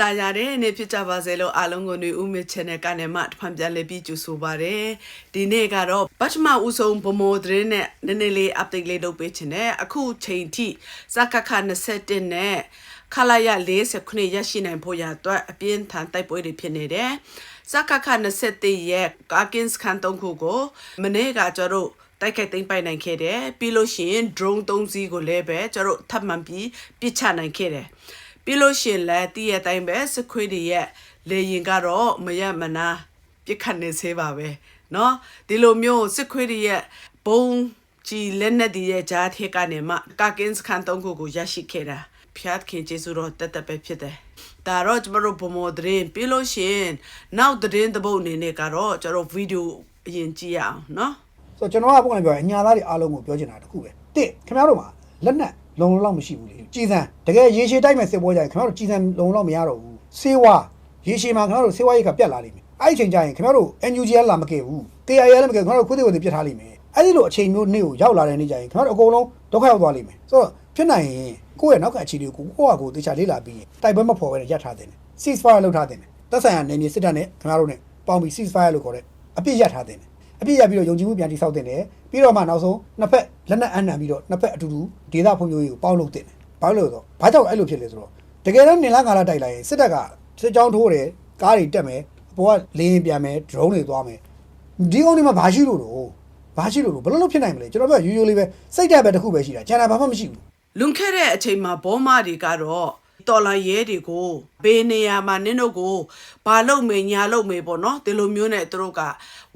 တာယာတဲ့နေ့ဖြစ်ကြပါစေလို့အားလုံးကိုနေဦးမေ channel ကနေမှတစ်ဖန်ပြန်လည်ပြီးကြိုဆိုပါရစေဒီနေ့ကတော့ပထမဦးဆုံးဗမောသတင်းနဲ့နည်းနည်းလေး update လေးလုပ်ပေးချင်တယ်အခုချိန်ထိစကခ21နဲ့ခလာရ49ရရှိနိုင်ဖို့ရအတွက်အပြင်းထန်တိုက်ပွဲတွေဖြစ်နေတယ်စကခ21ရဲ့ကာကင်စကန်တုံးခုကိုမနေ့ကကျတော့တိုက်ခိုက်သိမ်းပိုက်နိုင်ခဲ့တယ်ပြီးလို့ရှိရင် drone 3စီးကိုလည်းပဲကျတော့ထပ်မံပြီးပစ်ချနိုင်ခဲ့တယ် ပြီးလို့ရှိရင်လည်းတည့်ရတိုင်းပဲစခွေးတွေရဲ့လေရင်ကတော့မရမနာပြစ်ခတ်နေသေးပါပဲเนาะဒီလိုမျိုးစခွေးတွေရဲ့ဘုံကြီးလက်နက်တွေရဲ့ဂျားထဲကနေမှကာကင်စကန်တုံးခုကိုရရှိခဲ့တာဖျားခင်ကျေးဇူးတော်တက်တက်ပဲဖြစ်တယ်ဒါတော့ကျမတို့ဘုံမောသတင်းပြီးလို့ရှိရင်နောက်သတင်းတစ်ပုဒ်အနေနဲ့ကတော့ကျတော့ဗီဒီယိုအရင်ကြည့်ရအောင်เนาะ ဆိုတော့ကျွန်တော်ကပုံမှန်ပြောရင်အညာသားတွေအားလုံးကိုပြောချင်တာတစ်ခုပဲတစ်ခင်ဗျားတို့မှာလက်နက် လုံလုံလောက်မရှိဘူးလေကြည်စံတကယ်ရေရှည်တိုက်မဲ့စစ်ပွဲကြရင်ခင်ဗျားတို့ကြည်စံလုံလောက်မရတော့ဘူးစေဝါရေရှည်မှာခင်ဗျားတို့စေဝါရိတ်ကပြတ်လာလိမ့်မယ်အဲ့ဒီအချိန်ကျရင်ခင်ဗျားတို့ NUG ကလာမကယ်ဘူး KIA လည်းမကယ်ခင်ဗျားတို့ခုသေးကိုပြတ်ထားလိမ့်မယ်အဲ့ဒီလိုအချိန်မျိုးနေ့ကိုရောက်လာတဲ့နေ့ကျရင်ခင်ဗျားတို့အကုန်လုံးဒုက္ခရောက်သွားလိမ့်မယ်ဆိုတော့ဖြစ်နိုင်ရင်ကိုယ့်ရဲ့နောက်ခံအခြေအနေကိုကိုယ့်ဟာကိုယ်သေချာလေ့လာပြီးရင်တိုက်ပွဲမဖော်ဘဲနဲ့ရပ်ထားတယ် ceasefire လုပ်ထားတယ်သက်ဆိုင်ရာနယ်မြေစစ်တပ်နဲ့ခင်ဗျားတို့နဲ့ပေါင်းပြီး ceasefire လို့ခေါ်တဲ့အပြစ်ရပ်ထားတယ် အပြစ်ရပြီးတော့ယုံကြည်မှုပြန်တိဆောက်တင်တယ်ပြီးတော့မှနောက်ဆုံးနှစ်ဖက်လက်နက်အနှံပြီးတော့နှစ်ဖက်အတူတူဒေသဖွံ့ဖြိုးရေးကိုပေါင်းလုပ်တင်တယ်ဘာလို့လဲဆိုတော့ဘာကြောင့်အဲ့လိုဖြစ်လဲဆိုတော့တကယ်တော့နေလားငါလားတိုက်လိုက်ရင်စစ်တပ်ကစစ်ကြောင်းထိုးတယ်ကားတွေတက်မယ်အပေါ်ကလေရင်ပြန်မယ်ဒရုန်းတွေသွားမယ်ဒီကောင်တွေမှာဘာရှိလို့တော့ဘာရှိလို့လို့ဘယ်လိုလုပ်ဖြစ်နိုင်မလဲကျွန်တော်ပြောရိုးရိုးလေးပဲစိတ်ဓာတ်ပဲတစ်ခုပဲရှိတာကျန်တာဘာမှမရှိဘူးလွန်ခဲ့တဲ့အချိန်မှာဘောမတွေကတော့တော်လာရဲတွေကို ဘေးနေရာမှာနင်းတို့ကိုဘာလုပ်မေညာလုပ်မေပေါ့နော်ဒီလိုမျိုးနဲ့သူတို့က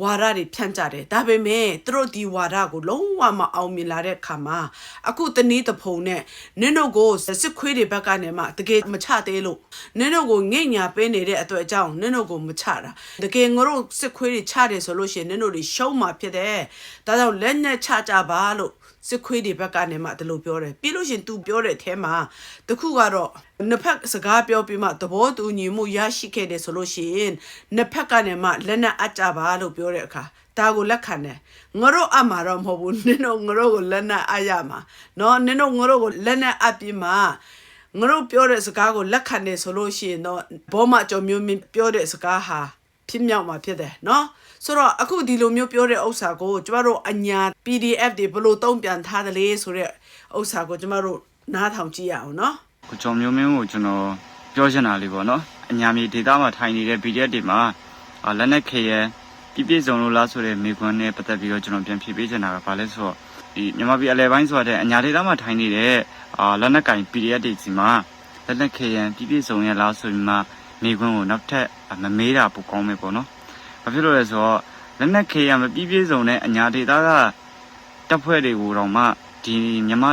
ဝါဒတွေဖြန့်ကြတယ်ဒါပေမဲ့သူတို့ဒီဝါဒကိုလုံးဝမအောင်မြင်လာတဲ့ခါမှာအခုတနည်းတဖုံနဲ့နင်းတို့ကိုစစ်ခွေးတွေဘက်ကနေမှတကယ်မချသေးလို့နင်းတို့ကိုငိတ်ညာပေးနေတဲ့အတွက်အကြောင်းနင်းတို့ကိုမချတာတကယ်ငါတို့စစ်ခွေးတွေချတယ်ဆိုလို့ရှိရင်နင်းတို့တွေရှုံးမှာဖြစ်တယ်ဒါကြောင့်လက်နဲ့ချကြပါလို့စစ်ခွေးတွေဘက်ကနေမှဒီလိုပြောတယ်ပြီးလို့ရှရင် तू ပြောတဲ့အထဲမှာတခုကတော့နှစ်ဖက်စကားပြောပြီးမှသဘောတူညီမှုရရှိခဲ့တယ်ဆိုလို့ရှိရင်နှစ်ဖက်ကနေမှလက်နက်အပ်ကြပါလို့ပြောတဲ့အခါဒါကိုလက်ခံတယ်ငါတို့အမှာတော့မဟုတ်ဘူးနင်တို့ငါတို့ကိုလက်နက်အပ်ရမှာเนาะနင်တို့ငါတို့ကိုလက်နက်အပ်ပြီးမှငါတို့ပြောတဲ့စကားကိုလက်ခံတယ်ဆိုလို့ရှိရင်တော့ဘောမကြော်မျိုးမင်းပြောတဲ့စကားဟာဖြစ်မြောက်မှာဖြစ်တယ်เนาะဆိုတော့အခုဒီလိုမျိုးပြောတဲ့ဥစ္စာကိုကျမတို့အညာ PDF တွေဘယ်လိုတုံ့ပြန်ထားသလဲဆိုတဲ့ဥစ္စာကိုကျမတို့နားထောင်ကြည့်ရအောင်เนาะ ကိုကျော်မျိုးမင်းကိုကျွန်တော် ပြောချင်တာလေးပေါ့နော်အညာမြေဒေတာမှာထိုင်နေတဲ့ PDF တွေမှာအာလက်နက်ခေရပြည့်ပြည့်စုံလို့လားဆိုတဲ့မိကွန်းနဲ့ပတ်သက်ပြီးတော့ကျွန်တော်ပြန်ဖြေပေးချင်တာကဘာလဲဆိုတော့ဒီမြန်မာပြည်အလဲပိုင်းဆိုတဲ့အညာဒေတာမှာထိုင်နေတဲ့အာလက်နက်ကင် PDF တွေစီမှာလက်နက်ခေရပြည့်ပြည့်စုံရလားဆိုပြီးမှမိကွန်းကိုနောက်ထပ်မမေးတာပိုကောင်းမယ်ပေါ့နော်ဘာဖြစ်လို့လဲဆိုတော့လက်နက်ခေရမပြည့်ပြည့်စုံတဲ့အညာဒေတာကတပ်ဖွဲ့တွေကိုတော့မှဒီမြန်မာ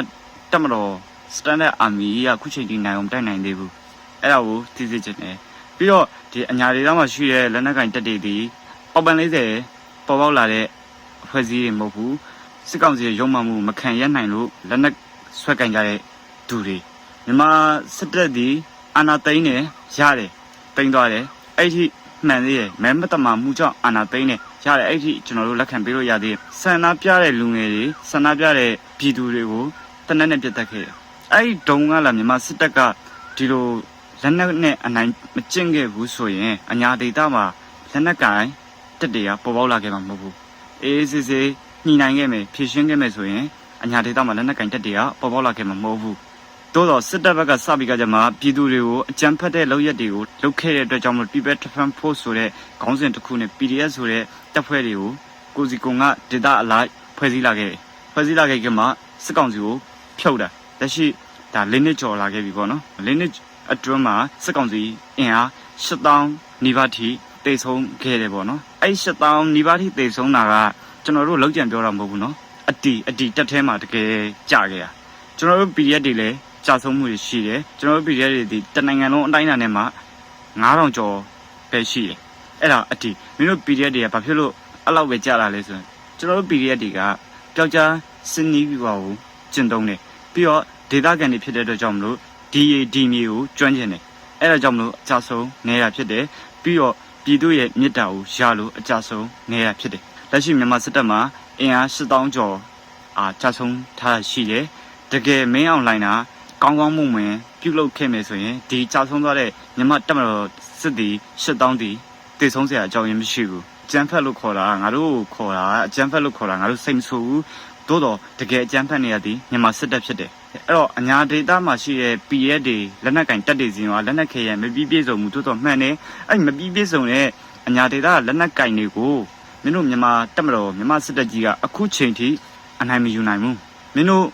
တပ်မတော် standard army ကခုချိန်ထိနိုင်အောင်တိုက်နိုင်သေးဘူး အဲ့ဒါကိုသိသိချင်တယ်ပြီးတော့ဒီအညာဒေသမှာရှိတဲ့လက်နက်ကင်တက်တွေဒီအောက်ပန်40ပေါ်ပေါက်လာတဲ့အဖွဲ့အစည်းတွေမဟုတ်ဘူးစစ်ကောင်စီရဲ့ရုံမှမှုမခံရနိုင်လို့လက်နက်ဆွဲကင်ကြတဲ့သူတွေမြန်မာစစ်တပ်ဒီအာနာသိန်းနဲ့ရတယ်ပိန်သွားတယ်အဲ့ဒီမှန်သေးတယ်မဲမတမာမှုကြောင့်အာနာသိန်းနဲ့ရတယ်အဲ့ဒီကျွန်တော်တို့လက်ခံပေးလို့ရသေးတယ်ဆန္ဒပြတဲ့လူငယ်တွေဆန္ဒပြတဲ့ပြည်သူတွေကိုတနက်နဲ့ပြတ်တက်ခဲ့တယ်အဲ့ဒီတုံးကလာမြန်မာစစ်တပ်ကဒီလို လက်နက်နဲ့အနိုင်မကျင့်ခဲ့ဘူးဆိုရင်အညာဒေတာမှာလက်နက်ကင်တက်တွေကပေါ်ပေါက်လာခဲ့မှာမဟုတ်ဘူးအေးစစ်စစ်ညှိနှိုင်းခဲ့မယ်ဖြည့်ရှင်းခဲ့မယ်ဆိုရင်အညာဒေတာမှာလက်နက်ကင်တက်တွေကပေါ်ပေါက်လာခဲ့မှာမဟုတ်ဘူးတိုးတော့စစ်တပ်ဘက်ကစပြီးကကြမှာပြည်သူတွေကိုအကြမ်းဖက်တဲ့လုပ်ရက်တွေကိုလုပ်ခဲ့တဲ့အတွက်ကြောင့်မလို့ People Defense Force ဆိုတဲ့ခေါင်းစဉ်တစ်ခုနဲ့ PDF ဆိုတဲ့တပ်ဖွဲ့တွေကိုကိုစီကုံကဒေတာအလိုက်ဖွဲ့စည်းလာခဲ့တယ်ဖွဲ့စည်းလာခဲ့ကြမှာစစ်ကောင်စီကိုဖြုတ်တာလက်ရှိဒါလေးနှစ်ကျော်လာခဲ့ပြီပေါ့နော်လေးနှစ် အတွင်းမှာစစ်ကောင်စီအင်အား8000နီးပါးထိတိတ်ဆုံးခဲ့တယ်ပေါ့နော်အဲ့8000နီးပါးထိတိတ်ဆုံးတာကကျွန်တော်တို့လောက်ကြံပြောတာမဟုတ်ဘူးနော်အတီအတီတက်ထဲမှာတကယ်ကြခဲ့တာကျွန်တော်တို့ PDF တွေလည်းကြာဆုံးမှုတွေရှိတယ်ကျွန်တော်တို့ PDF တွေဒီတနိုင်ငံလုံးအတိုင်းအတာနဲ့မှာ9000ကျော်ပဲရှိတယ်အဲ့ဒါအတီမင်းတို့ PDF တွေကဘာဖြစ်လို့အဲ့လောက်ပဲကြာလာလဲဆိုရင်ကျွန်တော်တို့ PDF တွေကပျောက်ကြားစနီးပြီးပါဘူးကျင့်သုံးတယ်ပြီးတော့ဒေတာကန်တွေဖြစ်တဲ့အတွက်ကြောင့်မလို့ ဒီရေဒီမြေကိုကျွမ်းကျင်တယ်အဲ့ဒါကြောင့်မလို့အကြဆုံးနေတာဖြစ်တယ်ပြီးတော့ပြည်သူရဲ့မြစ်တာကိုရလို့အကြဆုံးနေတာဖြစ်တယ်လက်ရှိမြန်မာစစ်တပ်မှာအင်အား8000ကျော်အာကြဆုံးထားတာရှိတယ်တကယ်မင်းအောင်လိုင်းတာကောင်းကောင်းမွန်မွန်ပပြုတ်လုခဲ့မယ်ဆိုရင်ဒီကြာဆုံးသွားတဲ့မြန်မာတက်မတော်စစ်တီ8000တီတည်ဆုံးစရာအကြောင်းရင်းမရှိဘူးအကျန်းဖက်လို့ခေါ်တာငါတို့ကိုခေါ်တာအကျန်းဖက်လို့ခေါ်တာငါတို့စိတ်မဆိုးဘူးသို့တော့တကယ်အကျန်းဖက်နေရသည်မြန်မာစစ်တပ်ဖြစ်တယ် အဲ့တော့အညာဒေတာမှာရှိတဲ့ PF တွေလက်နက်ကင်တက်တွေစီရောလက်နက်ခဲရမပြီးပြည့်စုံမှုသို့တော့မှန်တယ်အဲ့မပြီးပြည့်စုံတဲ့အညာဒေတာလက်နက်ကင်တွေကိုမင်းတို့မြန်မာတက်မတော်မြန်မာစစ်တပ်ကြီးကအခုချိန်ထိအနိုင်မယူနိုင်ဘူးမင်းတို့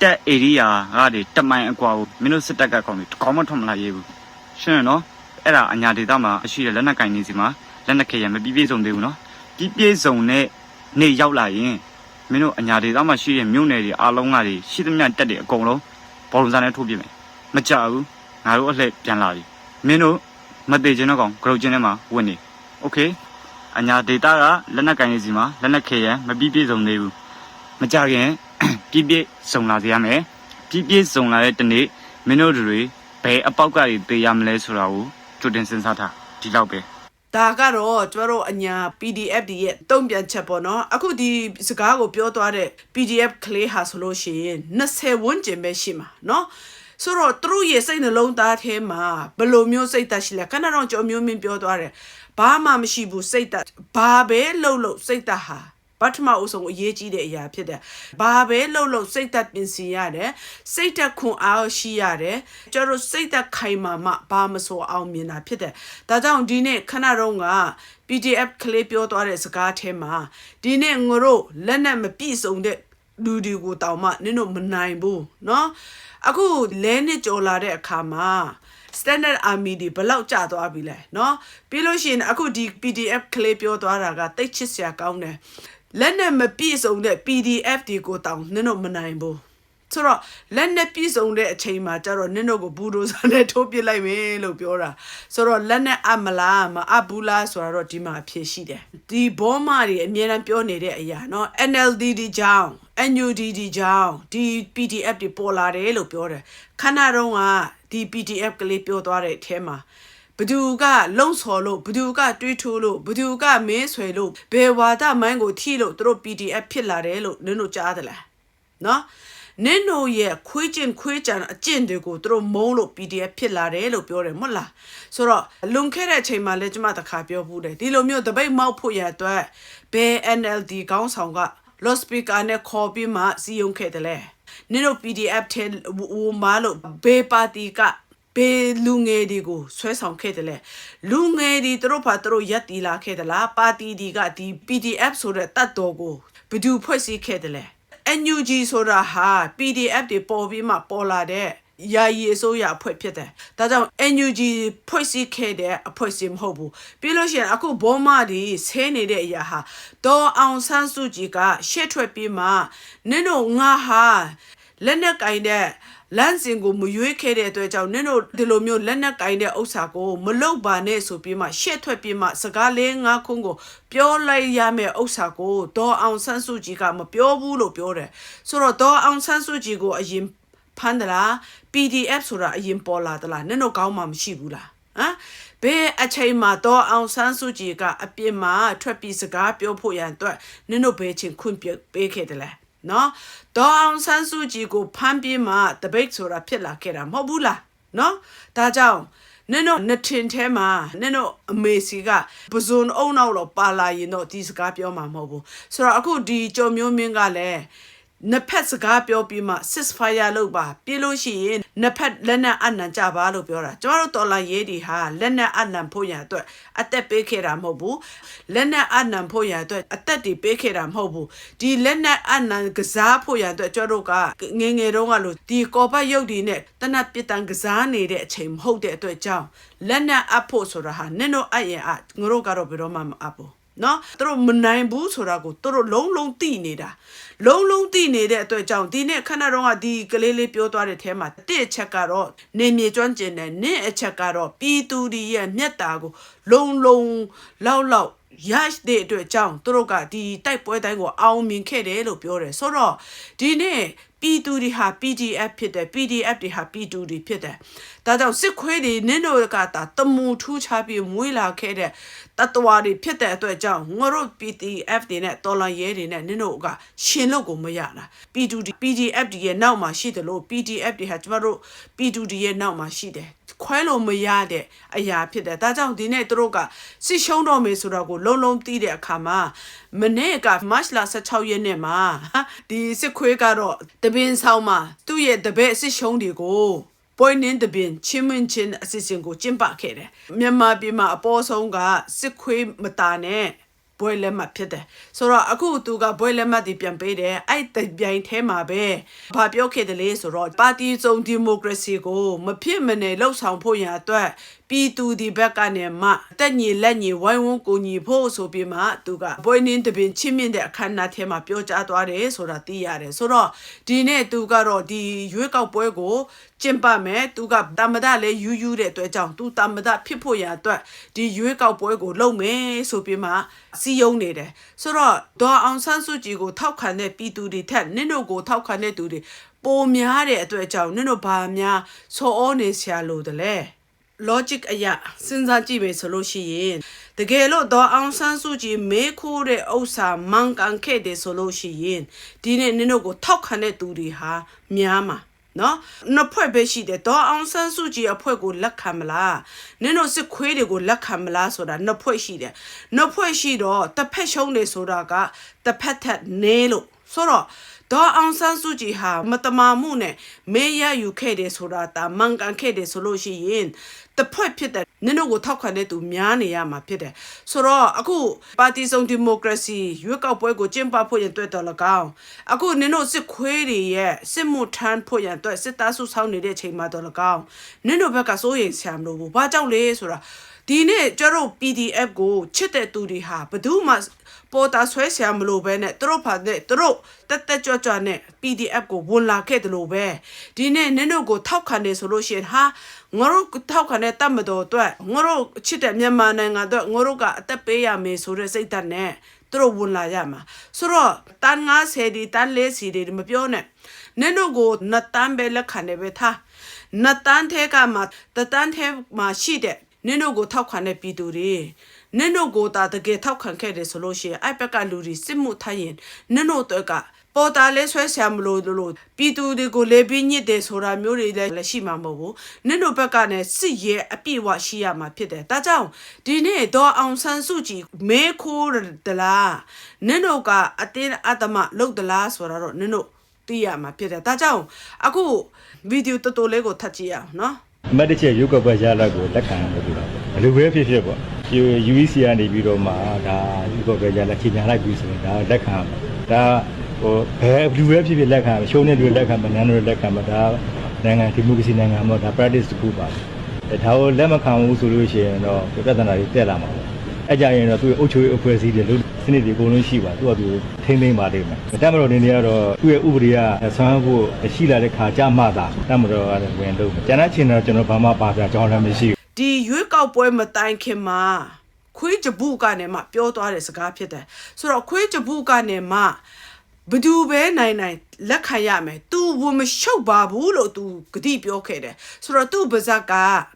တက် area ကတွေတမိုင်အကွာကိုမင်းတို့စစ်တပ်ကကောင်တွေတကောင်းမထွန်မလာရေးဘူးရှင်းရနော်အဲ့ဒါအညာဒေတာမှာရှိတဲ့လက်နက်ကင်တွေစီမှာလက်နက်ခဲရမပြီးပြည့်စုံသေးဘူးနော်ပြီးပြည့်စုံတဲ့နေ့ရောက်လာရင် မင်းတို့အညာဒေသမှာရှိတဲ့မြို့နယ်တွေအားလုံးကတွေရှိသမျှတက်တွေအကုန်လုံးဘောလုံးစားနဲ့ထိုးပြမယ်မကြဘူးငါတို့အလှည့်ပြန်လာပြီမင်းတို့မသေးခြင်းတော့ကောင်ဂရုတ်ခြင်းထဲမှာဝင်နေโอเคအညာဒေတာကလက်နက်ကင်ရေးစီမှာလက်နက်ခဲရန်မပြီးပြည့်စုံသေးဘူးမကြခင် ပြည့်ပြည့်စုံလာစေရမယ်ပြည့်ပြည့်စုံလာတဲ့တနေ့မင်းတို့တွေဘယ်အပေါက်ကတွေပေးရမလဲဆိုတာကိုကြိုတင်စဉ်းစားထားဒီလောက်ပဲ ဒါကတော့ကျမတို့အညာ PDF ဒီရဲ့တုံ့ပြန်ချက်ပေါ့နော်အခုဒီစကားကိုပြောသွားတဲ့ PDF ကလေးဟာဆိုလို့ရှိရင်20ဝန်းကျင်ပဲရှိမှာနော်ဆိုတော့သူတို့ရဲ့စိတ်နှလုံးသားထဲမှာဘယ်လိုမျိုးစိတ်သက်ရှိလဲခဏတော့ကြော်မျိုးမင်းပြောသွားတယ်ဘာမှမရှိဘူးစိတ်သက်ဘာပဲလှုပ်လို့စိတ်သက်ဟာ ပထမအဆုံးအရေးကြီးတဲ့အရာဖြစ်တယ်။ဘာပဲလှုပ်လှုပ်စိတ်သက်ပြင်ဆင်ရတယ်။စိတ်သက်ခွန်အားရှိရတယ်။ကျတို့စိတ်သက်ခိုင်မာမှဘာမဆိုအောင်မြင်တာဖြစ်တယ်။ဒါကြောင့်ဒီနေ့ခဏတော့က PDF ကလေးပြောသွားတဲ့စကားထဲမှာဒီနေ့ငါတို့လက်နဲ့မပြည့်စုံတဲ့လူတွေကိုတောင်မှနင်တို့မနိုင်ဘူးเนาะအခုလဲနှစ်ကြော်လာတဲ့အခါမှာ standard army ဒီဘယ်လောက်ကျသွားပြီလဲเนาะပြီးလို့ရှိရင်အခုဒီ PDF ကလေးပြောသွားတာကတိတ်ချစ်စရာကောင်းတယ် လက်နဲ့မပြည့်စုံတဲ့ PDF ဒီကိုတောင်နင်တို့မနိုင်ဘူးဆိုတော့လက်နဲ့ပြည့်စုံတဲ့အချိန်မှာကျတော့နင်တို့ကိုဘူဒိုဇာနဲ့ထိုးပစ်လိုက်မယ်လို့ပြောတာဆိုတော့လက်နဲ့အပ်မလားမအပ်ဘူးလားဆိုတော့ဒီမှာအဖြစ်ရှိတယ်ဒီဘောမတွေအများအားပြောနေတဲ့အရာเนาะ NLD ဒီကြောင်း NUD ဒီကြောင်းဒီ PDF တွေပေါ်လာတယ်လို့ပြောတယ်ခဏတော့ကဒီ PDF ကလေးပြောသွားတဲ့အထဲမှာ ဘသူကလုံဆော်လို့ဘသူကတွေးထိုးလို့ဘသူကမင်းဆွဲလို့ဘယ်ဝါဒမိုင်းကိုထိလို့သူတို့ PDF ဖြစ်လာတယ်လို့နင်တို့ကြားသလားနော်နင်တို့ရဲ့ခွေးကျင်ခွေးကြံအကျင့်တွေကိုသူတို့မုန်းလို့ PDF ဖြစ်လာတယ်လို့ပြောတယ်မဟုတ်လားဆိုတော့လွန်ခဲ့တဲ့အချိန်မှာလည်းကျမတခါပြောဘူးတယ်ဒီလိုမျိုးတပိတ်မောက်ဖို့ရအတွက်ဘယ် NLD ခေါင်းဆောင်က lost speaker နဲ့ခေါ်ပြီးမှစီယုံခဲ့တယ်လေနင်တို့ PDF ထဲဝမာလို့ဘေးပါတီက ဘေးလူငယ်တွေကိုဆွဲဆောင်ခဲ့တယ်လေလူငယ်တွေသူတို့ဘာသူတို့ရက်တီလာခဲ့တယ်လားပါတီဒီကဒီ PDF ဆိုတဲ့တတ်တော်ကိုဘယ်သူဖွဲ့စည်းခဲ့တယ်လဲ NUG ဆိုတာဟာ PDF တွေပေါ်ပြီးမှပေါ်လာတဲ့ယာယီအစိုးရအဖွဲ့ဖြစ်တယ်။ဒါကြောင့် NUG ဖွဲ့စည်းခဲ့တဲ့အဖွဲ့အစည်းမဟုတ်ဘူး။ပြီးလို့ရှိရင်အခုဘောမဒီဆဲနေတဲ့အရာဟာဒေါ်အောင်ဆန်းစုကြည်ကရှေ့ထွက်ပြီးမှနင်တို့ငါဟာလက်နက်ကင်တဲ့ လမ်းစဉ်ကိုမရွေးခဲ့တဲ့အတွက်ကြောင့်နင်တို့ဒီလိုမျိုးလက်နက်ကင်တဲ့ဥစ္စာကိုမလုတ်ပါနဲ့ဆိုပြီးမှရှေ့ထွက်ပြီးမှစကားလေးငါးခုကိုပြောလိုက်ရမယ့်ဥစ္စာကိုဒေါ်အောင်ဆန်းစုကြည်ကမပြောဘူးလို့ပြောတယ်ဆိုတော့ဒေါ်အောင်ဆန်းစုကြည်ကိုအရင်ဖမ်းသလား PDF ဆိုတာအရင်ပေါ်လာသလားနင်တို့ကောင်းမှမရှိဘူးလားဟမ်ဘယ်အချိန်မှာတော့အောင်ဆန်းစုကြည်ကအပြစ်မှာထွက်ပြီးစကားပြောဖို့ရန်အတွက်နင်တို့ဘယ်ချင်းခွင့်ပေးခဲ့တယ်လဲ နော်တော့အောင်ဆန်းစုကြည်ကိုဖမ်းပြီးမှတပိတ်ဆိုတာဖြစ်လာခဲ့တာမဟုတ်ဘူးလားနော်ဒါကြောင့်နင်တို့နှစ်ထင်ထဲမှာနင်တို့အမေစီကပဇွန်အုံနောက်တော့ပါလာရင်တော့ဒီစကားပြောမှာမဟုတ်ဘူးဆိုတော့အခုဒီကြော်မျိုးမင်းကလည်း နှစ်ဖက်စကားပြောပြီးမှ ceasefire လုပ်ပါပြီးလို့ရှိရင်နှစ်ဖက်လက်နက်အနံကြပါလို့ပြောတာကျမတို့တော်လာရေးတွေဟာလက်နက်အနံဖို့ရန်အတွက်အသက်ပေးခဲ့တာမဟုတ်ဘူးလက်နက်အနံဖို့ရန်အတွက်အသက်တွေပေးခဲ့တာမဟုတ်ဘူးဒီလက်နက်အနံကစားဖို့ရန်အတွက်ကျမတို့ကငယ်ငယ်တုန်းကလို့ဒီကော်ပတ်ရုပ်တွေနဲ့တနတ်ပစ်တန်ကစားနေတဲ့အချိန်မဟုတ်တဲ့အတွက်ကြောင့်လက်နက်အပ်ဖို့ဆိုတာဟာနင်တို့အရင်အငါတို့ကတော့ဘယ်တော့မှမအပ်ဘူးနော်သူတို့မနိုင်ဘူးဆိုတာကိုသူတို့လုံးလုံးသိနေတာ လုံးလုံးသိနေတဲ့အတွက်ကြောင့်ဒီနေ့ခဏတော့ကဒီကလေးလေးပြောသွားတဲ့အဲမှာတစ်အချက်ကတော့နေမြေကျွမ်းကျင်တယ်နင့်အချက်ကတော့ပြည်သူတွေရဲ့မျက်တာကိုလုံးလုံးလောက်လောက်ရရှိတဲ့အတွက်ကြောင့်သူတို့ကဒီတိုက်ပွဲတိုင်းကိုအောင်မြင်ခဲ့တယ်လို့ပြောတယ်ဆိုတော့ဒီနေ့ ပြည်သူတွေဟာ PDF ဖြစ်တယ် PDF တွေဟာပြည်သူတွေဖြစ်တယ်ဒါကြောင့်စစ်ခွေးတွေနင့်တို့ကတာတမူထူးခြားပြီးမွေးလာခဲ့တဲ့တတဝါတွေဖြစ်တဲ့အတွက်ကြောင့်ငါတို့ PDF တွေနဲ့တော်လန်ရဲတွေနဲ့နင့်တို့ကရှင်လို့ကိုမရတာပြည်သူတွေ PDF တွေရဲ့နောက်မှာရှိတယ်လို့ PDF တွေဟာကျမတို့ပြည်သူတွေရဲ့နောက်မှာရှိတယ် ခွဲလို့မရတဲ့အရာဖြစ်တယ်ဒါကြောင့်ဒီနေ့သူတို့ကစစ်ရှုံးတော့မယ်ဆိုတော့ကိုလုံးလုံးသိတဲ့အခါမှာမနေ့ကမတ်လ16ရက်နေ့မှာဟာဒီစစ်ခွေးကတော့တပင်းဆောင်မှာသူ့ရဲ့တပည့်စစ်ရှုံးတွေကိုပွဲနင်းတပင်ချင်းမင်းချင်းအစီအစဉ်ကိုကျင်းပခဲ့တယ်မြန်မာပြည်မှာအပေါ်ဆုံးကစစ်ခွေးမတာနဲ့ ဘွဲလက်မှတ်ဖြစ်တယ်ဆိုတော့အခုသူကဘွဲလက်မှတ်ဒီပြန်ပေးတယ်အဲ့တပြိုင်ထဲမှာပဲဘာပြောခဲ့တယ်လဲဆိုတော့ပါတီစုံဒီမိုကရေစီကိုမဖြစ်မနေလှုပ်ဆောင်ဖို့ရန်အတွက်ပြည်သူဒီဘက်ကနေမှတက်ညီလက်ညီဝိုင်းဝန်းကူညီဖို့ဆိုပြီးမှသူကဘွဲနင်းတပင်ချင်းမြင့်တဲ့အခမ်းအနားထဲမှာပြောကြားသွားတယ်ဆိုတာသိရတယ်ဆိုတော့ဒီနေ့သူကတော့ဒီရွေးကောက်ပွဲကိုကျင်းပမယ်သူကတမဒလည်းယူယူတဲ့အတွက်ကြောင့်သူတမဒဖြစ်ဖို့ရန်အတွက်ဒီရွေးကောက်ပွဲကိုလုပ်မယ်ဆိုပြီးမှစီယုံနေတယ်ဆိုတော့ဒေါ်အောင်ဆန်းစုကြည်ကိုထောက်ခံတဲ့ပြည်သူတွေထက်နင့်တို့ကိုထောက်ခံတဲ့သူတွေပိုများတဲ့အတွက်ကြောင့်နင့်တို့ဘာများဆော်ဩနေဆရာလို့တလဲ logic အရာစဉ်းစားကြည့်မယ်ဆိုလို့ရှိရင်တကယ်လို့တော့အောင်ဆန်းစုကြည်မေးခိုးတဲ့ဥစ္စာမှန်ကန်ခဲ့တယ်ဆိုလို့ရှိရင်ဒီနေ့နင်တို့ကိုထောက်ခံတဲ့သူတွေဟာများမှာ နော်နှစ်ဖွဲ့ပဲရှိတယ်တော့အောင်ဆန်းစုကြည်အဖွဲ့ကိုလက်ခံမလားနင်တို့စစ်ခွေးတွေကိုလက်ခံမလားဆိုတာနှစ်ဖွဲ့ရှိတယ်နှစ်ဖွဲ့ရှိတော့တစ်ဖက်ရှုံးတယ်ဆိုတာကတစ်ဖက်ထက်နေလို့ဆိုတော့ ဒေါ်အောင်ဆန်းစုကြည်ဟာမတမာမှုနဲ့မေးရယူခဲ့တယ်ဆိုတာဒါမှန်ကန်ခဲ့တယ်ဆိုလို့ရှိရင်တစ်ဖွဲ့ဖြစ်တဲ့နင်တို့ကိုထောက်ခံတဲ့သူများနေရမှာဖြစ်တယ်ဆိုတော့အခုပါတီစုံဒီမိုကရေစီရွေးကောက်ပွဲကိုကျင်းပဖို့ရန်အတွက်တော်လကောင်းအခုနင်တို့စစ်ခွေးတွေရဲ့စစ်မှုထမ်းဖို့ရန်အတွက်စစ်သားစုဆောင်းနေတဲ့အချိန်မှာတော်လကောင်းနင်တို့ဘက်ကစိုးရိမ်ဆရာမလို့ဘူးဘာကြောင့်လဲဆိုတာ ဒီနေ့ကျတို့ PDF ကိုချစ်တဲ့သူတွေဟာဘယ်သူမှပေါ်တာဆွဲဆရာမလို့ပဲနဲ့သူတို့ဖာတဲ့သူတို့တက်တက်ကြွကြွနဲ့ PDF ကိုဝင်လာခဲ့တယ်လို့ပဲဒီနေ့နင်တို့ကိုထောက်ခံနေဆိုလို့ရှိရင်ဟာငါတို့ထောက်ခံတဲ့တတ်မတော်အတွက်ငါတို့ချစ်တဲ့မြန်မာနိုင်ငံအတွက်ငါတို့ကအသက်ပေးရမယ်ဆိုတဲ့စိတ်ဓာတ်နဲ့သူတို့ဝင်လာရမှာဆိုတော့တန်90ဒီတန်40ဒီမပြောနဲ့နင်တို့ကိုနှစ်တန်းပဲလက်ခံနေပဲထားနှစ်တန်းထဲကမှတတန်းထဲမှာရှိတဲ့ နင်တို့ကိုထောက်ခံတဲ့ပြည်သူတွေနင်တို့ကိုဒါတကယ်ထောက်ခံခဲ့တယ်ဆိုလို့ရှိရင်အဲ့ဘက်ကလူတွေစစ်မှုထိုင်ရင်နင်တို့အတွက်ကပေါ်တာလဲဆွဲဆရာမလို့လို့ပြည်သူတွေကိုလေပြင်းညစ်တယ်ဆိုတာမျိုးတွေလည်းရှိမှာမဟုတ်ဘူးနင်တို့ဘက်ကလည်းစစ်ရဲအပြည့်ဝရှိရမှာဖြစ်တယ်ဒါကြောင့်ဒီနေ့ဒေါ်အောင်ဆန်းစုကြည်မဲခိုးတလားနင်တို့ကအတင်းအတမလုတ်တလားဆိုတာတော့နင်တို့သိရမှာဖြစ်တယ်ဒါကြောင့်အခုဗီဒီယိုတော်တော်လေးကိုထပ်ကြည့်ရအောင်နော်အမတ်တစ်ချက်ရုပ်ကပတ်ရလာကိုလက်ခံရလို့ပြောတာပေါ့ ဘယ်လိုပဲဖြစ်ဖြစ်ပေါ့ဒီ UEC ကနေပြီးတော့မှဒါရုပ်ကပတ်ရလာချိန်ညာလိုက်ပြီဆိုရင်ဒါလက်ခံရမှာဒါဟိုဘယ်ဘယ်လိုပဲဖြစ်ဖြစ်လက်ခံရမှာရှုံးတဲ့လူလက်ခံမှာနန်းတို့လက်ခံမှာဒါနိုင်ငံဒီမိုကရေစီနိုင်ငံမှာဒါ practice တစ်ခုပါအဲဒါကိုလက်မခံဘူးဆိုလို့ရှိရင်တော့ပြဿနာတွေတက်လာမှာပေါ့အဲကြရင်တော့သူ့ရဲ့အုပ်ချုပ်ရေးအဖွဲ့အစည်းတွေလို့စနစ်တွေအကုန်လုံးရှိပါသူကသူထိမ့်သိမ့်ပါလိမ့်မယ်တမတော်နေနေကတော့သူ့ရဲ့ဥပဒေကဆွမ်းဖို့ရှိလာတဲ့ခါကြမှသာတမတော်ကလည်းဝင်လို့ကျန်တဲ့ချင်းတော့ကျွန်တော်ဘာမှပါပြကြောင်းလည်းမရှိဘူး ဒီရွေးကောက်ပွဲမတိုင်ခင်မှာခွေးကြပုကနေမှပြောသွားတဲ့စကားဖြစ်တယ်ဆိုတော့ခွေးကြပုကနေမှဘသူပဲနိုင်နိုင်လက်ခံရမယ် तू ဝမရှုပ်ပါဘူးလို့ तू ဂတိပြောခဲ့တယ်ဆိုတော့ तू ပါဇက်က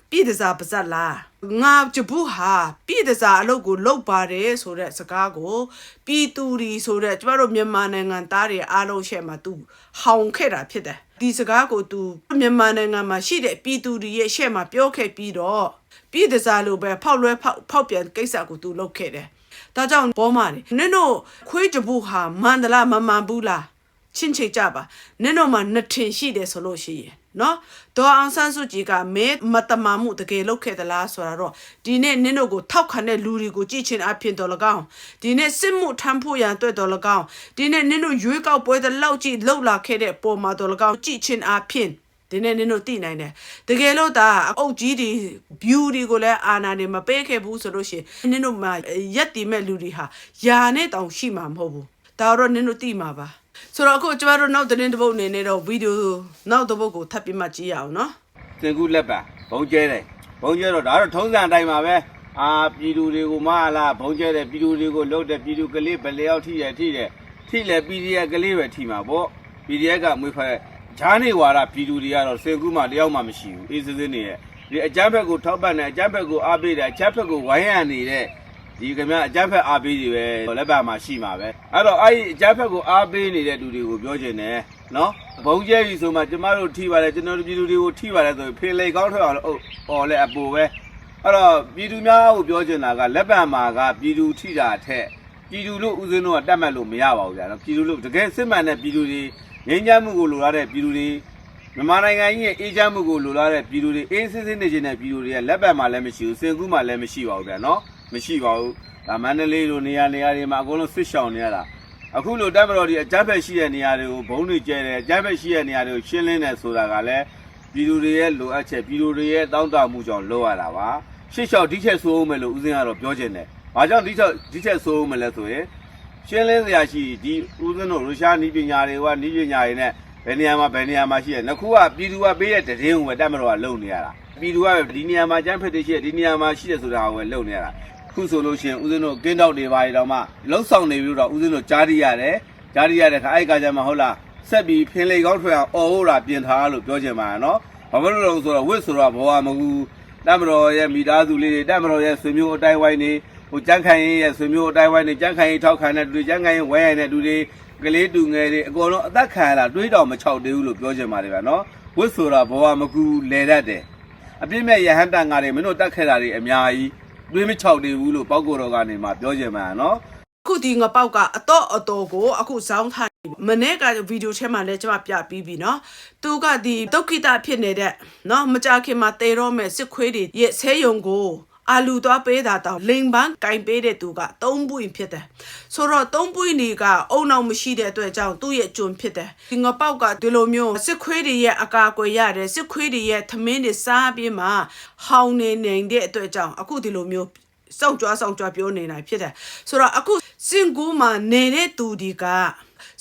ပြည်တစားပါဇက်လားငါကြပုဟာပြည်တစားအလုပ်ကိုလုပ်ပါတယ်ဆိုတဲ့စကားကိုပြည်သူတွေဆိုတဲ့ကျမတို့မြန်မာနိုင်ငံသားတွေအားလုံးရှေ့မှာ तू ဟောင်ခဲ့တာဖြစ်တယ် ဒီစကားကို तू မြန်မာနိုင်ငံမှာရှိတဲ့ပြည်သူတွေရဲ့ရှေ့မှာပြောခဲ့ပြီးတော့ပြည်တစားလိုပဲဖောက်လွဲဖောက်ဖောက်ပြန်ကိစ္စကို तू လုပ်ခဲ့တယ်ဒါကြောင့်ပေါ်မှာနေနင်တို့ခွေးကြပုဟာမန္တလာမမှန်ဘူးလား ချင်းချိတ်ကြပါနင်တို့မှာနှစ်ထင်ရှိတယ်ဆိုလို့ရှိရင်နော်ဒေါ်အောင်ဆန်းစုကြည်ကမဲမတမာမှုတကယ်လုပ်ခဲ့သလားဆိုတာတော့ဒီနေ့နင်တို့ကိုထောက်ခံတဲ့လူတွေကိုကြည့်ချင်းအဖြစ်တော်လကောင်းဒီနေ့စစ်မှုထမ်းဖို့ရန်အတွက်တော်လကောင်းဒီနေ့နင်တို့ရွေးကောက်ပွဲတဲ့လောက်ကြည့်လှုပ်လာခဲ့တဲ့ပုံမှာတော်လကောင်းကြည့်ချင်းအဖြစ်ဒီနေ့နင်တို့သိနိုင်တယ်တကယ်လို့ဒါအုတ်ကြီးတွေ view တွေကိုလည်းအာနာနေမပေးခဲ့ဘူးဆိုလို့ရှိရင်နင်တို့မှာရက်တီမဲ့လူတွေဟာယာနဲ့တောင်ရှိမှာမဟုတ်ဘူးဒါတော့နင်တို့သိမှာပါ ဆိုတော့အခုကျမတို့နောက်သတင်းတစ်ပုတ်အနေနဲ့တော့ဗီဒီယိုနောက်တစ်ပုတ်ကိုထပ်ပြီးမှကြည့်ရအောင်နော်သင်္ကူလက်ပံဘုံကျဲတယ်ဘုံကျဲတော့ဒါတော့ထုံးစံအတိုင်းပါပဲအာပြည်သူတွေကိုမဟာလားဘုံကျဲတယ်ပြည်သူတွေကိုလှုပ်တယ်ပြည်သူကလေးဘယ်လျောက်ထိတယ်ထိတယ်ထိလဲ PDF ကလေးပဲထိမှာပေါ့ PDF ကမွေးဖက်ဂျားနေဝါဒပြည်သူတွေကတော့စင်ကူးမှတယောက်မှမရှိဘူးအေးစစ်စစ်နေရဲ့ဒီအကြမ်းဖက်ကိုထောက်ပံ့တယ်အကြမ်းဖက်ကိုအားပေးတယ်အကြမ်းဖက်ကိုဝိုင်းရံနေတဲ့ ဒီကမြအကြမ်းဖက်အားပေးတွေပဲလက်ပါမှာရှိမှာပဲအဲ့တော့အဲ့ဒီအကြမ်းဖက်ကိုအားပေးနေတဲ့လူတွေကိုပြောချင်တယ်နော်ဘုံကျဲပြီဆိုမှကျမတို့ထိပါတယ်ကျွန်တော်တို့ပြည်သူတွေကိုထိပါတယ်ဆိုရင်ဖေလေကောင်းထွက်အောင်လို့ဟော်လဲအပူပဲအဲ့တော့ပြည်သူများကိုပြောချင်တာကလက်ပံမာကပြည်သူထိတာထက်ပြည်သူလို့ဦးစင်းတို့ကတတ်မှတ်လို့မရပါဘူးဗျာနော်ပြည်သူလို့တကယ်စစ်မှန်တဲ့ပြည်သူတွေငြိမ်းချမ်းမှုကိုလိုလားတဲ့ပြည်သူတွေမြန်မာနိုင်ငံကြီးရဲ့အေးချမ်းမှုကိုလိုလားတဲ့ပြည်သူတွေအေးစစ်စစ်နေခြင်းတဲ့ပြည်သူတွေကလက်ပံမာလည်းမရှိဘူးစင်ကူးမာလည်းမရှိပါဘူးဗျာနော် မရှိပါဘူးဒါမန္တလေးလိုနေရာနေရာတွေမှာအကုန်လုံးဆွစ်ရှောင်နေရတာအခုလိုတက်မတော်ဒီအကြမ်းဖက်ရှိတဲ့နေရာတွေကိုဘုံတွေကျဲတယ်အကြမ်းဖက်ရှိတဲ့နေရာတွေကိုရှင်းလင်းတယ်ဆိုတာကလည်းပြည်သူတွေရဲ့လိုအပ်ချက်ပြည်သူတွေရဲ့တောင်းတမှုကြောင့်လုပ်ရတာပါရှေ့လျှောက်ဒီချက်ဆိုးအောင်မယ်လို့ဦးစင်းကတော့ပြောချင်တယ်။ဘာကြောင့်ဒီချက်ဒီချက်ဆိုးအောင်မယ်လဲဆိုရင်ရှင်းလင်းစရာရှိဒီဦးစင်းတို့ရုရှားနီးပညာတွေကနီးပညာတွေနဲ့ဘယ်နေရာမှာဘယ်နေရာမှာရှိရနှစ်ခုကပြည်သူကပေးတဲ့တည်င်းကိုပဲတက်မတော်ကလုံနေရတာ။ပြည်သူကဒီနေရာမှာကျန်းဖက်တဲ့ရှိဒီနေရာမှာရှိတယ်ဆိုတာကိုပဲလုံနေရတာ။ ခုဆိုလို့ရှိရင်ဦးစင်းတို့ကင်းတောက်တွေပါရတော့မှလှုပ်ဆောင်နေပြီးတော့ဦးစင်းတို့ကြားရရတယ်။ကြားရရတဲ့ခါအဲ့ကကြမှာဟုတ်လားဆက်ပြီးဖင်လေကောင်းထွက်အောင်အော်ဟုတ်တာပြင်ထားလို့ပြောချင်ပါရနော်။ဘာဖြစ်လို့လဲဆိုတော့ဝစ်ဆိုတော့ဘောကမကူတက်မတော်ရဲ့မိသားစုလေးတွေတက်မတော်ရဲ့ဆွေမျိုးအတိုင်းဝိုင်းနေဟိုကြမ်းခိုင်ရဲ့ဆွေမျိုးအတိုင်းဝိုင်းနေကြမ်းခိုင်ထောက်ခံတဲ့လူတွေကြမ်းခိုင်ဝဲရတဲ့လူတွေကလေးတူငယ်တွေအကုန်လုံးအသက်ခံရတာတွေးတော်မချောက်သေးဘူးလို့ပြောချင်ပါတယ်ဗျာနော်ဝစ်ဆိုတာဘဝမကူလဲတတ်တယ်အပြစ်မဲ့ရဟန္တာငါတွေမင်းတို့တက်ခဲ့တာတွေအများကြီး တွေးမချောက်သေးဘူးလို့ပောက်ကိုတော်ကနေမှပြောချင်ပါနော် အခုဒီငပောက်ကအတော့အတော်ကိုအခုဇောင်းထားနေပြီမနေ့ကဗီဒီယိုထဲမှာလည်းကျွန်မပြပြီးပြီเนาะသူကဒီဒုက္ခိတဖြစ်နေတဲ့เนาะမကြခင်မှာတေတော့မဲ့စစ်ခွေးတွေရဲ့ဆဲယုံကို အာလူသွားပေးတာတောင်လိန်ပန်းကင်ပေးတဲ့သူကသုံးပွင့်ဖြစ်တယ်ဆိုတော့သုံးပွင့်တွေကအုံနောက်မရှိတဲ့အတွက်ကြောင့်သူ့ရဲ့ကျွန်ဖြစ်တယ်ဒီငပောက်ကဒီလိုမျိုးစစ်ခွေးတွေရဲ့အကာအကွယ်ရတယ်စစ်ခွေးတွေရဲ့သမင်းတွေစားပြီးမှဟောင်းနေနေတဲ့အတွက်ကြောင့်အခုဒီလိုမျိုးစောင့်ကြွားစောင့်ကြွားပြောနေနိုင်ဖြစ်တယ်ဆိုတော့အခုစင်ကူးမှာနေတဲ့သူဒီက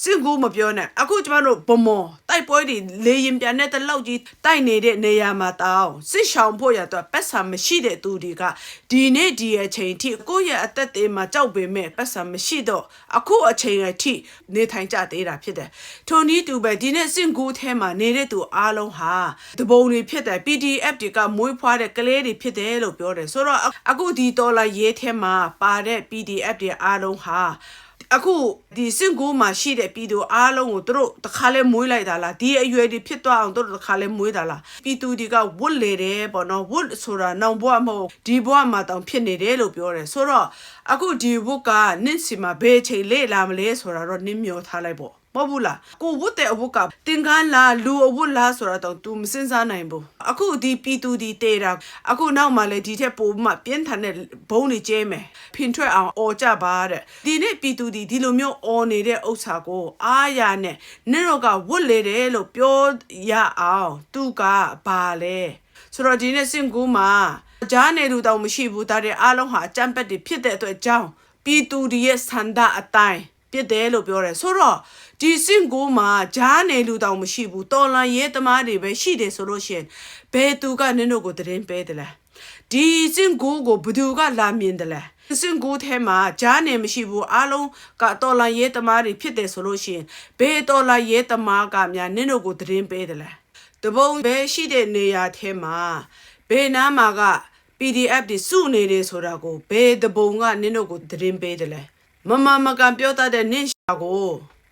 စင်ကူးမပြောနဲ့အခုကျမတို့ဗမော်တိုက်ပွဲတွေလေရင်ပြန်တဲ့တလောက်ကြီးတိုက်နေတဲ့နေရာမှာတောင်းစစ်ဆောင်ဖို့ရတော့ပတ်စံမရှိတဲ့သူတွေကဒီနေ့ဒီအချိန်ထိကိုယ့်ရဲ့အသက်တွေမှာကြောက်ပေမဲ့ပတ်စံမရှိတော့အခုအချိန်အထိနေထိုင်ကြသေးတာဖြစ်တယ်ထိုနည်းတူပဲဒီနေ့စင်ကူးထဲမှာနေတဲ့သူအားလုံးဟာတပုံတွေဖြစ်တယ် PDF တွေကမွေးဖွားတဲ့ကလေးတွေဖြစ်တယ်လို့ပြောတယ်ဆိုတော့အခုဒီတော်လာရေးထဲမှာပါတဲ့ PDF တွေအားလုံးဟာ အခုဒီစင်ကူမှာရှိတဲ့ပြည်သူအားလုံးကိုသူတို့တခါလဲမွေးလိုက်တာလားဒီအရွယ်တွေဖြစ်သွားအောင်သူတို့တခါလဲမွေးတာလားပြည်သူတွေကဝတ်လေတယ်ပေါ့နော်ဝတ်ဆိုတာနောင်ဘဝမဟုတ်ဒီဘဝမှာတောင်ဖြစ်နေတယ်လို့ပြောတယ်ဆိုတော့အခုဒီဝတ်ကနင့်စီမှာဘယ်ချိန်လေလာမလဲဆိုတာတော့နင်းမျောထားလိုက်ပေါ့ မဟုတ်ဘူးလားကိုဝတ်တဲ့အဝတ်ကတင်ကန်းလားလူအဝတ်လားဆိုတာတော့ तू မစင်စားနိုင်ဘူးအခုဒီပြည်သူဒီတေတာအခုနောက်မှလည်းဒီထက်ပိုမှပြင်းထန်တဲ့ဘုံတွေကျဲမယ်ဖင်ထွက်အောင်អော်ကြပါတဲ့ဒီနေ့ပြည်သူဒီဒီလိုမျိုးអော်နေတဲ့ဥစ္စာကိုအားရနဲ့နင့်တော့ကဝတ်လေတယ်လို့ပြောရအောင်သူကဘာလဲဆိုတော့ဒီနေ့စင်ကူမှာကြားနေလူတောင်မရှိဘူးဒါတဲ့အားလုံးဟာအကြမ်းပက်တွေဖြစ်တဲ့အတွက်ကြောင့်ပြည်သူတွေရဲ့ဆန္ဒအတိုင်း ပြစ်တယ်လို့ပြောတယ်ဆိုတော့ဒီစင်ကိုမှာဂျားနေလူတောင်မရှိဘူးတော်လန်ရဲသမားတွေပဲရှိတယ်ဆိုလို့ရှိရင်ဘယ်သူကနင်တို့ကိုတရင်ပေးတယ်လဲဒီစင်ကိုကိုဘယ်သူကလာမြင်တယ်လဲစင်ကိုထဲမှာဂျားနေမရှိဘူးအားလုံးကတော်လန်ရဲသမားတွေဖြစ်တယ်ဆိုလို့ရှိရင်ဘယ်တော်လန်ရဲသမားကများနင်တို့ကိုတရင်ပေးတယ်လဲတပုံဘယ်ရှိတဲ့နေရာထဲမှာဘယ်နားမှာက PDF တွေစုနေတယ်ဆိုတာကိုဘယ်တပုံကနင်တို့ကိုတရင်ပေးတယ်လဲ မမမကန်ပြောတတ်တဲ့နင့်ရှာကို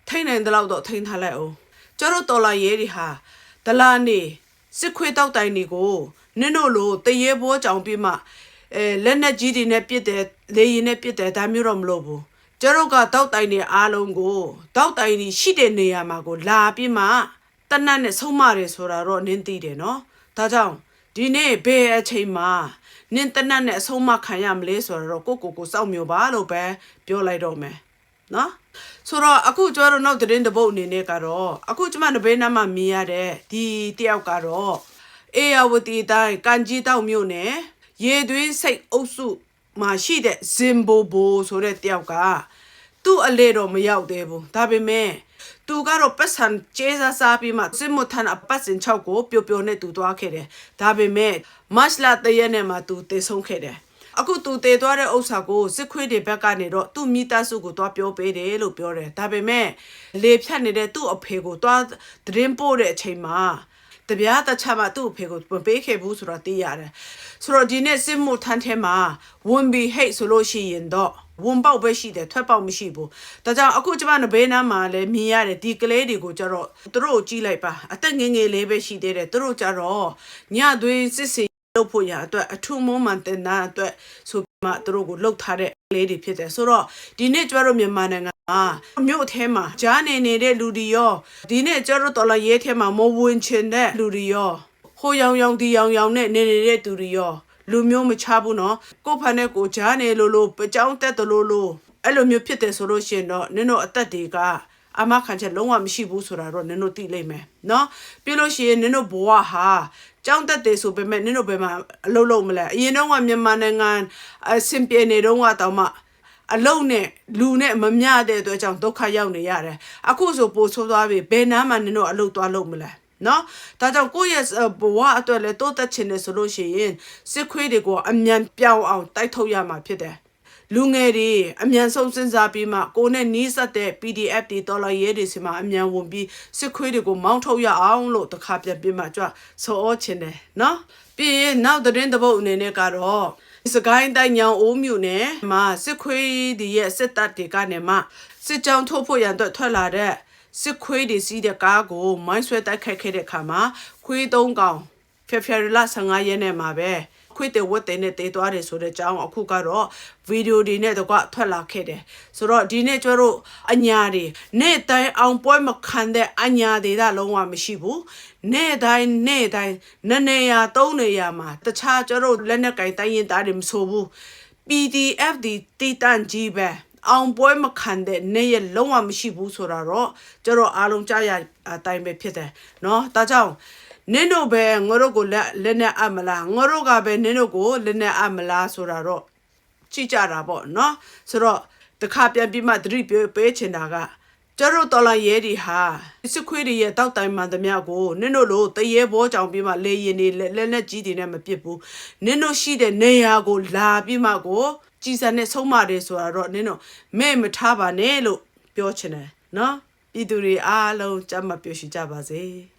ထိန်နိုင်တဲ့လောက်တော့ထိန်ထားလိုက်အောင်ကျတို့တော်လာရဲတွေဟာဒလာနေစစ်ခွေးတောက်တိုင်တွေကိုနင့်တို့လိုတရေဘောကြောင်ပြီးမှအဲလက်နက်ကြီးတွေနဲ့ပစ်တယ်လေရင်နဲ့ပစ်တယ်ဒါမျိုးတော့မလုပ်ဘူးကျတို့ကတောက်တိုင်တွေအားလုံးကိုတောက်တိုင်တွေရှိတဲ့နေရာမှာကိုလာပြီးမှတနတ်နဲ့ဆုံးမတယ်ဆိုတာတော့နင်းသိတယ်နော်ဒါကြောင့် ဒီနေ့ဘယ်အချိန်မှာနင်တနတ်နဲ့အဆုံးမခံရမလဲဆိုတော့ကိုကိုကိုစောက်မျိုးပါလို့ပဲပြောလိုက်တော့မယ်နော်ဆိုတော့အခုကျတော့နောက်သတင်းတစ်ပုတ်အနေနဲ့ကတော့အခုကျမတပေးနားမှာမြင်ရတဲ့ဒီတယောက်ကတော့အေယဝတီတိုင်းကန်ကြီးတောက်မြို့နယ်ရေသွင်းစိတ်အုပ်စုမှာရှိတဲ့ဇင်ဘိုဘိုဆိုတဲ့တယောက်ကသူ့အလေတော့မရောက်သေးဘူးဒါပေမဲ့ သူကတော့ပတ်စံကျဲစားစားပြီးမှစစ်မှုထမ်းအပတ်စင်6ကိုပျော်ပျော်နဲ့သူသွားခဲ့တယ်ဒါပေမဲ့မတ်လတရက်နဲ့မှသူတည်ဆုံးခဲ့တယ်အခုသူတည်သွားတဲ့ဥစ္စာကိုစစ်ခွေးတွေဘက်ကနေတော့သူ့မိသားစုကိုတွားပြောပေးတယ်လို့ပြောတယ်ဒါပေမဲ့လေဖြတ်နေတဲ့သူ့အဖေကိုတွားသတင်းပို့တဲ့အချိန်မှာတပြားတချမှာသူ့အဖေကိုမပေးခဲ့ဘူးဆိုတော့သိရတယ်ဆိုတော့ဒီနေ့စစ်မှုထမ်းထဲမှာဝန်ဘီဟိတ်ဆိုလို့ရှိရင်တော့ ဝန်ပေါက်ပဲရှိတယ်ထွက်ပေါက်မရှိဘူးဒါကြောင့်အခုကျမတို့ဘေးနားမှာလည်းမြင်ရတယ်ဒီကလေးတွေကိုကျတော့သူတို့ကိုကြည့်လိုက်ပါအသက်ငယ်ငယ်လေးပဲရှိသေးတယ်သူတို့ကျတော့ညသွေးစစ်စေလုပ်ဖို့ရအတွက်အထုံမုံမှန်တင်တာအတွက်ဆိုပြီးမှသူတို့ကိုလှုပ်ထားတဲ့ကလေးတွေဖြစ်တယ်ဆိုတော့ဒီနေ့ကျမတို့မြန်မာနိုင်ငံမှာမြို့အထဲမှာကြားနေနေတဲ့လူတွေရောဒီနေ့ကျမတို့တော်လာရဲထဲမှာမဝင်ချင်တဲ့လူတွေရောဟိုရောင်ရောင်ဒီရောင်ရောင်နဲ့နေနေတဲ့သူတွေရော လူမျိုးမချဘူးနော်ကိုဖန်နဲ့ကိုကြားနေလို့လို့ပကြောင်းတက်တယ်လို့လို့အဲ့လိုမျိုးဖြစ်တယ်ဆိုလို့ရှိရင်တော့နင်တို့အသက်တွေကအမခံချက်လုံးဝမရှိဘူးဆိုတာတော့နင်တို့သိလိမ့်မယ်နော်ပြီးလို့ရှိရင်နင်တို့ဘဝဟာကြောင်းတက်တယ်ဆိုပေမဲ့နင်တို့ဘယ်မှာအလုပ်လုပ်မလဲအရင်တော့ကမြန်မာနိုင်ငံအဆင်ပြေနေတော့ကတော့မှအလုံးနဲ့လူနဲ့မမျှတဲ့အတွက်ကြောင့်ဒုက္ခရောက်နေရတယ်အခုဆိုပိုဆိုးသွားပြီဘယ်နားမှနင်တို့အလုပ်သွားလုပ်မလဲ နော်ဒါကြောင့်ကိုယ့်ရဲ့ဘဝအတွက်လည်းတိုးတက်ချင်တယ်ဆိုလို့ရှိရင်စစ်ခွေးတွေကိုအမြန်ပြောင်းအောင်တိုက်ထုတ်ရမှာဖြစ်တယ်လူငယ်တွေအမြန်ဆုံးစဉ်းစားပြီးမှကိုယ်နဲ့နီးစပ်တဲ့ PDF တွေတော်လာရဲတွေစီမှာအမြန်ဝင်ပြီးစစ်ခွေးတွေကိုမောင်းထုတ်ရအောင်လို့တခါပြန်ပြီးမှကြွဆော်ဩချင်တယ်နော်ပြီးရင်နောက်သတင်းတစ်ပုဒ်အနေနဲ့ကတော့စကိုင်းတိုင်းညောင်အိုးမြို့နယ်မှာစစ်ခွေးတွေရဲ့စစ်တပ်တွေကနေမှစစ်ကြောင်းထုတ်ဖို့ရန်အတွက်ထွက်လာတဲ့ စစ်ခွေးတွေစီးတဲ့ကားကိုမိုင်းဆွဲတိုက်ခိုက်ခဲ့တဲ့အခါမှာခွေးသုံးကောင်ဖေဖော်ဝါရီလ15ရက်နေ့မှာပဲခွေးတဲ့ဝတ်တဲ့နဲ့တေးသွားတယ်ဆိုတဲ့အကြောင်းအခုကတော့ဗီဒီယိုတွေနဲ့တော့ကထွက်လာခဲ့တယ်ဆိုတော့ဒီနေ့ကျတို့အညာတွေနေ့တိုင်းအောင်ပွဲမခံတဲ့အညာတွေဒါလုံးဝမရှိဘူးနေ့တိုင်းနေ့တိုင်းနှစ်နေရာသုံးနေရာမှာတခြားကျတို့လက်နက်ကင်တိုင်းရင်သားတွေမဆိုဘူး PDF ဒီတီတန်ကြီးပဲ အောင်ပွဲမခံတဲ့နေရလုံးဝမရှိဘူးဆိုတာတော့ကျတော့အားလုံးကြားရအတိုင်းပဲဖြစ်တယ်เนาะဒါကြောင့်နင်တို့ပဲငါတို့ကိုလက်လက်နဲ့အပ်မလားငါတို့ကပဲနင်တို့ကိုလက်နဲ့အပ်မလားဆိုတာတော့ကြည့်ကြတာပေါ့เนาะဆိုတော့တခါပြန်ပြီးမှသတိပေးပေးချင်တာကကျတို့တော်လာရဲဒီဟာစစ်ခွေးတွေရဲ့တောက်တိုင်မှန်သမျှကိုနင်တို့လိုတရေဘောကြောင်ပြီးမှလေရင်တွေလက်လက်လက်ကြီးတွေနဲ့မပစ်ဘူးနင်တို့ရှိတဲ့နေရာကိုလာပြီးမှကို ကြည်စံနဲ့ဆုံးမတယ်ဆိုတာတော့နင်တို့မဲ့မထားပါနဲ့လို့ပြောချင်တယ်နော်ပြည်သူတွေအားလုံးကြမ်းမပြောရှိကြပါစေ